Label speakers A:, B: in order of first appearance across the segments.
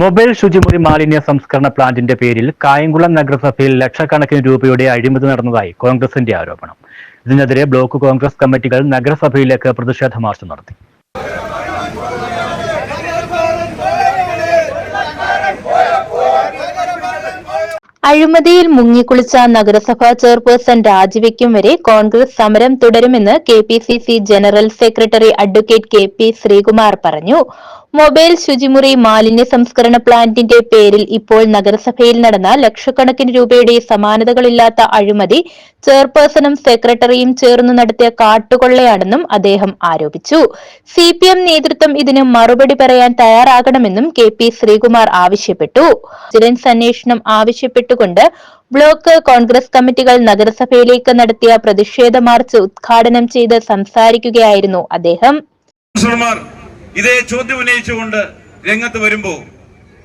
A: Mobile ശുചിമുറി മാലിന്യ സംസ്കരണ പ്ലാന്റിന്റെ പേരിൽ കായംകുളം നഗരസഭയിൽ ലക്ഷക്കണക്കിന് രൂപയുടെ അഴിമതി നടന്നതായി കോൺഗ്രസിന്റെ ആരോപണം. ഇതിനെതിരെ ബ്ലോക്ക് കോൺഗ്രസ് കമ്മിറ്റികൾ നഗരസഭയിലേക്ക് പ്രതിഷേധ മാർച്ച് നടത്തി.
B: അഴിമതിയിൽ മുങ്ങിക്കുളിച്ച നഗരസഭാ ചെയർപേഴ്സൺ രാജിവെക്കും വരെ കോൺഗ്രസ് സമരം തുടരുമെന്ന് K P C C general secretary advocate K P Sreekumar പറഞ്ഞു. മൊബൈൽ ശുചിമുറി മാലിന്യ സംസ്കരണ പ്ലാന്റിന്റെ പേരിൽ ഇപ്പോൾ നഗരസഭയിൽ നടന്ന ലക്ഷക്കണക്കിന് രൂപയുടെ സമാനതകളില്ലാത്ത അഴിമതി ചെയർപേഴ്സണും സെക്രട്ടറിയും ചേർന്ന് നടത്തിയ കാട്ടുകൊള്ളയാണെന്നും അദ്ദേഹം ആരോപിച്ചു. സി നേതൃത്വം ഇതിന് മറുപടി പറയാൻ തയ്യാറാകണമെന്നും കെ പി ശ്രീകുമാർ ആവശ്യപ്പെട്ടു. വിജിലൻസ് അന്വേഷണം ആവശ്യപ്പെട്ടുകൊണ്ട് ബ്ലോക്ക് കോൺഗ്രസ് കമ്മിറ്റികൾ നഗരസഭയിലേക്ക് നടത്തിയ പ്രതിഷേധ മാർച്ച് ഉദ്ഘാടനം ചെയ്ത് സംസാരിക്കുകയായിരുന്നു അദ്ദേഹം.
C: ഇതേ ചോദ്യം ഉന്നയിച്ചുകൊണ്ട് രംഗത്ത് വരുമ്പോൾ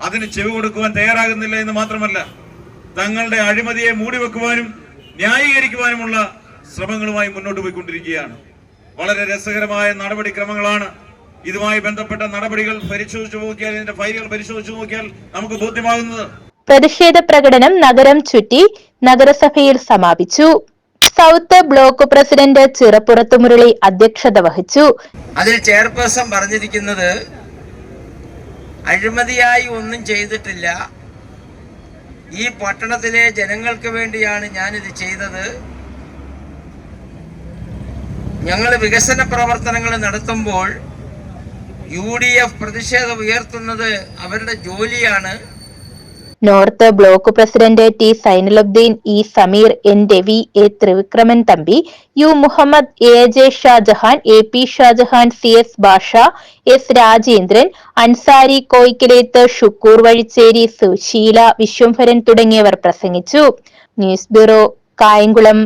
C: അതിന് ചെവി കൊടുക്കുവാൻ തയ്യാറാകുന്നില്ല എന്ന് മാത്രമല്ല തങ്ങളുടെ അഴിമതിയെ മൂടിവെക്കുവാനും ന്യായീകരിക്കുവാനുമുള്ള ശ്രമങ്ങളുമായി മുന്നോട്ട് പോയിക്കൊണ്ടിരിക്കുകയാണ്. വളരെ രസകരമായ നടപടിക്രമങ്ങളാണ് ഇതുമായി ബന്ധപ്പെട്ട നടപടികൾ പരിശോധിച്ചു നോക്കിയാൽ ഇതിന്റെ ഫയലുകൾ പരിശോധിച്ചു നോക്കിയാൽ നമുക്ക് ബോധ്യമാകുന്നത്.
B: പ്രതിഷേധ പ്രകടനം നഗരം ചുറ്റി നഗരസഭയിൽ സമാപിച്ചു. South block president Chirappurath Murali അധ്യക്ഷത വഹിച്ചു.
D: അതിൽ ചെയർപേഴ്സൺ പറഞ്ഞിരിക്കുന്നത് അഴിമതിയായി ഒന്നും ചെയ്തിട്ടില്ല. ഈ പട്ടണത്തിലെ ജനങ്ങൾക്ക് വേണ്ടിയാണ് ഞാനിത് ചെയ്തത്. ഞങ്ങൾ വികസന പ്രവർത്തനങ്ങൾ നടത്തുമ്പോൾ യു ഡി എഫ് പ്രതിഷേധം ഉയർത്തുന്നത് അവരുടെ ജോലിയാണ്.
B: North block president T Sainulabdeen E Sameer N Ravi A Thrivikraman Thampi U Muhammad A J Shajahan A P Shajahan C S Basha S Rajendran Ansari Koyikkalethu Shukoor Vazhicheri Susheela Viswambharan തുടങ്ങിയവർ പ്രസംഗിച്ചു. News bureau Kayamkulam.